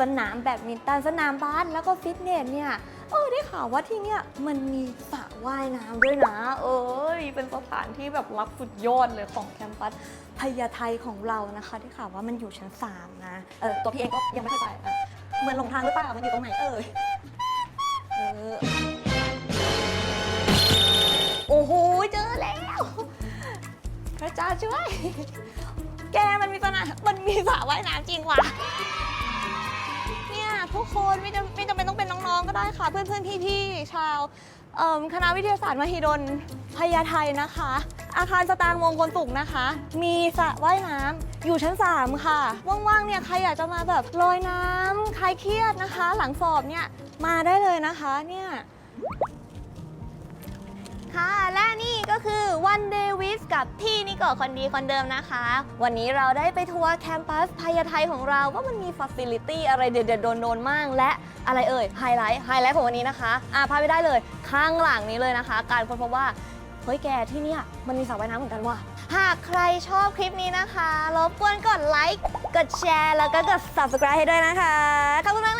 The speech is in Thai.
สนามแบดมินตันสนามบาสแล้วก็ฟิตเนสเนี่ยเออได้ข่าวว่าที่เนี่ยมันมีสระว่ายน้ำด้วยนะ เอ้ยเป็นสถานที่แบบรับสุดยอดเลยของแคมปัสพญาไทของเรานะคะที่ข่าวว่ามันอยู่ชั้นสามนะเออตัวพี่เองก็ยังไม่เข้าใจอะเหมือนหลงทางหรือเปล่ามันอยู่ตรงไหนเอ่ยเออโอ้โหเจอแล้วพระเจ้าช่วย แกมันมีสนามมันมีสระว่ายน้ำจริงว่ะ จำเป็นต้องเป็นน้องๆ ก็ได้ค่ะ เพื่อนๆ พี่ๆ ชาวเอิ่มคณะวิทยาศาสตร์มหิดลพญาไทนะคะ อาคารสตางค์มงคลสุขนะคะ มีสระว่ายน้ำอยู่ชั้น 3 ค่ะ ว่างๆ เนี่ยใครอยากจะมาแบบลอยน้ำคลายเครียดนะคะ หลังสอบเนี่ยมาได้เลยนะคะเนี่ย ค่ะและนี่ก็คือ One Day กับพี่นิโกะคนดีคนเดิมนะคะ วันนี้เราได้ไปทัวร์แคมปัสพญาไทของเราว่ามันมีฟ a ซิลิตี้อะไรเด็ดๆโดนๆมากและอะไรเอ่ยไฮไลท์ไฮไลท์ของวันนี้นะคะอ่าพาไปได้เลยข้างหลังนี้เลยนะคะ การค้นพบว่าเฮ้ยแกที่เนี่ยมันมีสระว่ายน้ำเหมือนกันว่ะหากใครชอบคลิปนี้นะคะรบกวนกดไลค์กดแชร์แล้วก็กด subscribe ให้ด้วยนะคะขอบคุณมากเลย